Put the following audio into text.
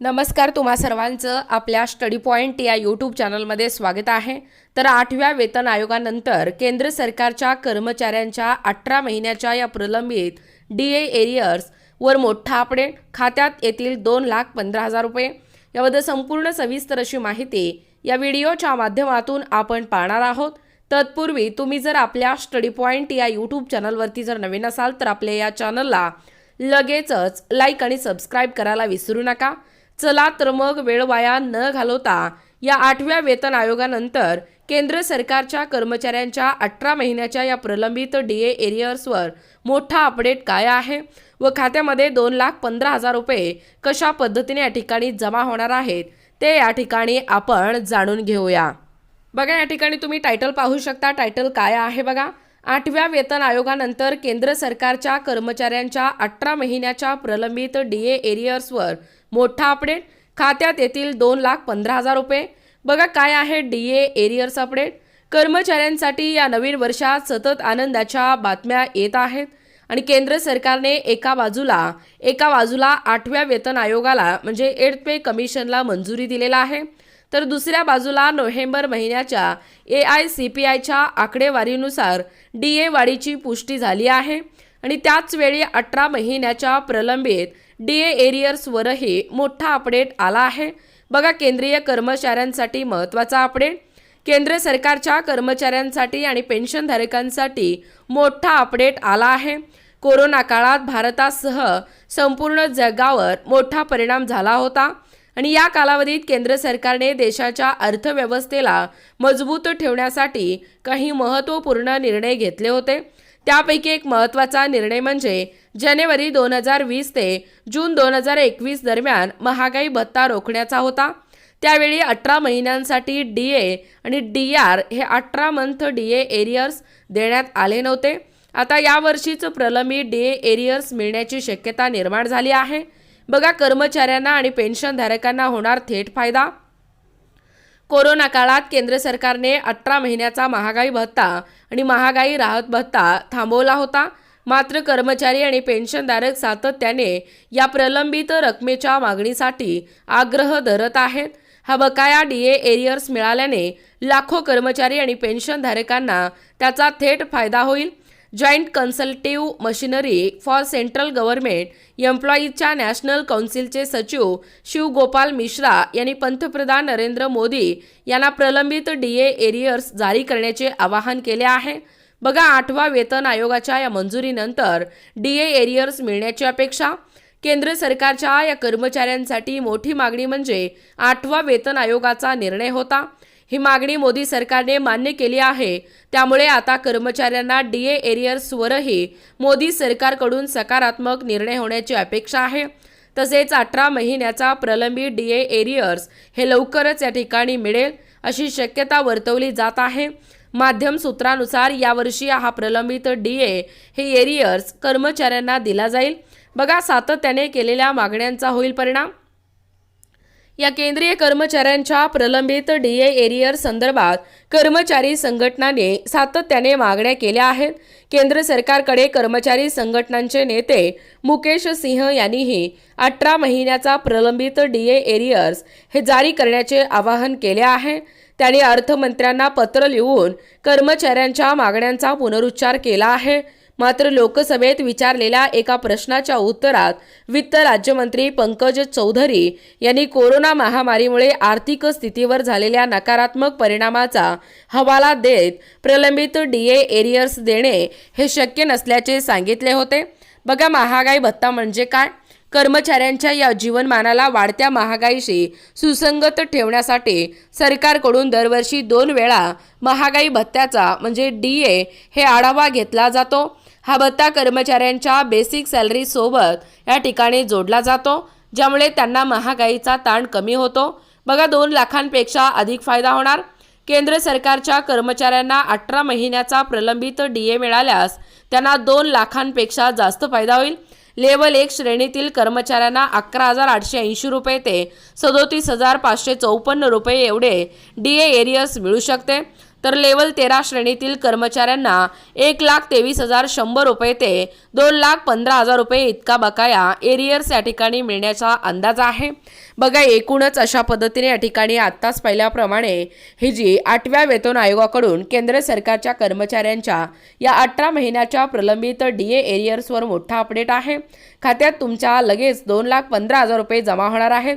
नमस्कार तुम्हा सर्वांचं आपल्या स्टडी पॉईंट या यूट्यूब चॅनलमध्ये स्वागत आहे. तर आठव्या वेतन आयोगानंतर केंद्र सरकारच्या कर्मचाऱ्यांच्या अठरा महिन्याच्या या प्रलंबित डी ए एरियर्स वर मोठा अपडेट खात्यात येतील दोन लाख पंधरा हजार रुपये. याबद्दल संपूर्ण सविस्तर अशी माहिती या व्हिडिओच्या माध्यमातून आपण पाहणार आहोत. तत्पूर्वी तुम्ही जर आपल्या स्टडी पॉईंट या यूट्यूब चॅनलवरती जर नवीन असाल तर आपल्या या चॅनलला लगेचच लाईक आणि सबस्क्राईब करायला विसरू नका. चला तर मग वेळ वाया न घालवता या आठव्या वेतन आयोगानंतर केंद्र सरकारच्या कर्मचाऱ्यांच्या अठरा महिन्याच्या या प्रलंबित डी ए एरियर्सवर मोठा अपडेट काय आहे व खात्यामध्ये दोन लाख पंधरा हजार रुपये कशा पद्धतीने या ठिकाणी जमा होणार आहेत ते या ठिकाणी आपण जाणून घेऊया. बघा या ठिकाणी तुम्ही टायटल पाहू शकता. टायटल काय आहे बघा? आठव्या वेतन आयोगानंतर केंद्र सरकारच्या कर्मचाऱ्यांच्या अठरा महिन्याच्या प्रलंबित डी ए एरियर्सवर मोठा अपडेट. खात्यात येतील दोन लाख पंधरा हजार रुपये. बघा काय आहे डी ए एरियर्स अपडेट कर्मचाऱ्यांसाठी या नवीन वर्षात सतत आनंदाच्या बातम्या येत आहेत. आणि केंद्र सरकारने एका बाजूला एका बाजूला आठव्या वेतन आयोगाला म्हणजे एड पे कमिशनला मंजुरी दिलेला आहे. तर दुसऱ्या बाजूला नोव्हेंबर महिन्याच्या ए आय सी पी आयच्या आकडेवारीनुसार डी ए वाढीची पुष्टी झाली आहे आणि त्याचवेळी अठरा महिन्याच्या प्रलंबित डी ए एरियर्सवरही मोठा अपडेट आला आहे. बघा केंद्रीय कर्मचाऱ्यांसाठी महत्त्वाचा अपडेट. केंद्र सरकारच्या कर्मचाऱ्यांसाठी आणि पेन्शनधारकांसाठी मोठा अपडेट आला आहे. कोरोना काळात भारतासह संपूर्ण जगावर मोठा परिणाम झाला होता. आणि या कालावधीत केंद्र सरकारने देशाच्या अर्थव्यवस्थेला मजबूत ठेवण्यासाठी काही महत्त्वपूर्ण निर्णय घेतले होते. त्यापैकी एक महत्त्वाचा निर्णय म्हणजे जानेवारी दोन हजार वीस ते जून दोन हजार एकवीस दरम्यान महागाई भत्ता रोखण्याचा होता. त्यावेळी अठरा महिन्यांसाठी डी ए आणि डी आर हे अठरा मंथ डी ए एरियर्स देण्यात आले नव्हते. आता यावर्षीच प्रलंबित डी ए एरियर्स मिळण्याची शक्यता निर्माण झाली आहे. बघा कर्मचाऱ्यांना आणि पेन्शनधारकांना होणार थेट फायदा? कोरोना काळात केंद्र सरकारने अठरा महिन्याचा महागाई भत्ता आणि महागाई राहत भत्ता थांबवला होता. मात्र कर्मचारी आणि पेन्शनधारक सातत्याने या प्रलंबित रकमेच्या मागणीसाठी आग्रह धरत आहेत. हा बकाया डी ए एरियर्स मिळाल्याने लाखो कर्मचारी आणि पेन्शनधारकांना त्याचा थेट फायदा होईल. Joint consultative machinery for central government एम्प्लॉईजच्या national कौन्सिलचे सचिव शिवगोपाल मिश्रा यांनी पंतप्रधान नरेंद्र मोदी यांना प्रलंबित डी ए एरियर्स जारी करण्याचे आवाहन केले आहे. बघा आठवा वेतन आयोगाच्या या मंजुरीनंतर डी ए एरियर्स मिळण्याची अपेक्षा. केंद्र सरकारच्या या कर्मचाऱ्यांसाठी मोठी मागणी म्हणजे आठवा वेतन आयोगाचा निर्णय होता. ही मागणी मोदी सरकारने मान्य केली आहे. त्यामुळे आता कर्मचाऱ्यांना डी ए एरियर्सवरही मोदी सरकारकडून सकारात्मक निर्णय होण्याची अपेक्षा आहे. तसेच अठरा महिन्याचा प्रलंबित डी ए एरियर्स हे लवकरच या ठिकाणी मिळेल अशी शक्यता वर्तवली जात आहे. माध्यम सूत्रानुसार यावर्षी हा प्रलंबित डी ए हे एरियर्स कर्मचाऱ्यांना दिला जाईल. बघा सातत्याने केलेल्या मागण्यांचा होईल परिणाम. या केंद्रीय कर्मचाऱ्यांच्या प्रलंबित डी ए एरियर संदर्भात कर्मचारी संघटनाने सातत्याने मागण्या केल्या आहेत. केंद्र सरकारकडे कर्मचारी संघटनांचे नेते मुकेश सिंह यांनीही अठरा महिन्याचा प्रलंबित डी ए एरियर्स हे जारी करण्याचे आवाहन केले आहे. त्यांनी अर्थमंत्र्यांना पत्र लिहून कर्मचाऱ्यांच्या मागण्यांचा पुनरुच्चार केला आहे. मात्र लोकसभेत विचारलेल्या एका प्रश्नाच्या उत्तरात वित्त राज्यमंत्री पंकज चौधरी यांनी कोरोना महामारीमुळे आर्थिक स्थितीवर झालेल्या नकारात्मक परिणामाचा हवाला देत प्रलंबित डीए एरियर्स देणे हे शक्य नसल्याचे सांगितले होते. बघा महागाई भत्ता म्हणजे काय? कर्मचाऱ्यांच्या या जीवनमानाला वाढत्या महागाईशी सुसंगत ठेवण्यासाठी सरकारकडून दरवर्षी दोन वेळा महागाई भत्त्याचा म्हणजे डी ए हे आढावा घेतला जातो. हा भत्ता कर्मचाऱ्यांच्या बेसिक सॅलरीसोबत या ठिकाणी जोडला जातो ज्यामुळे त्यांना महागाईचा ताण कमी होतो. बघा दोन लाखांपेक्षा अधिक फायदा होणार. केंद्र सरकारच्या कर्मचाऱ्यांना अठरा महिन्याचा प्रलंबित डी ए मिळाल्यास त्यांना दोन लाखांपेक्षा जास्त फायदा होईल. लेवल एक श्रेणीतील कर्मचाऱ्यांना अकरा हजार आठशे ऐंशी रुपये ते सदोतीस हजार पाचशे चौपन्न रुपये एवढे डी ए मिळू शकते. तर लेवल तेरा श्रेणीतील कर्मचाऱ्यांना एक लाख तेवीस हजार शंभर रुपये ते दोन लाख पंधरा हजार रुपये इतका बकाया एरियर्स या ठिकाणी मिळण्याचा अंदाज आहे. बघा एकूणच अशा पद्धतीने या ठिकाणी आत्ताच पाहिल्याप्रमाणे ही जी आठव्या वेतन आयोगाकडून केंद्र सरकारच्या कर्मचाऱ्यांच्या या अठरा महिन्याच्या प्रलंबित डी ए एरियर्सवर मोठा अपडेट आहे. खात्यात तुमच्या लगेच दोन लाख पंधरा हजार रुपये जमा होणार आहेत.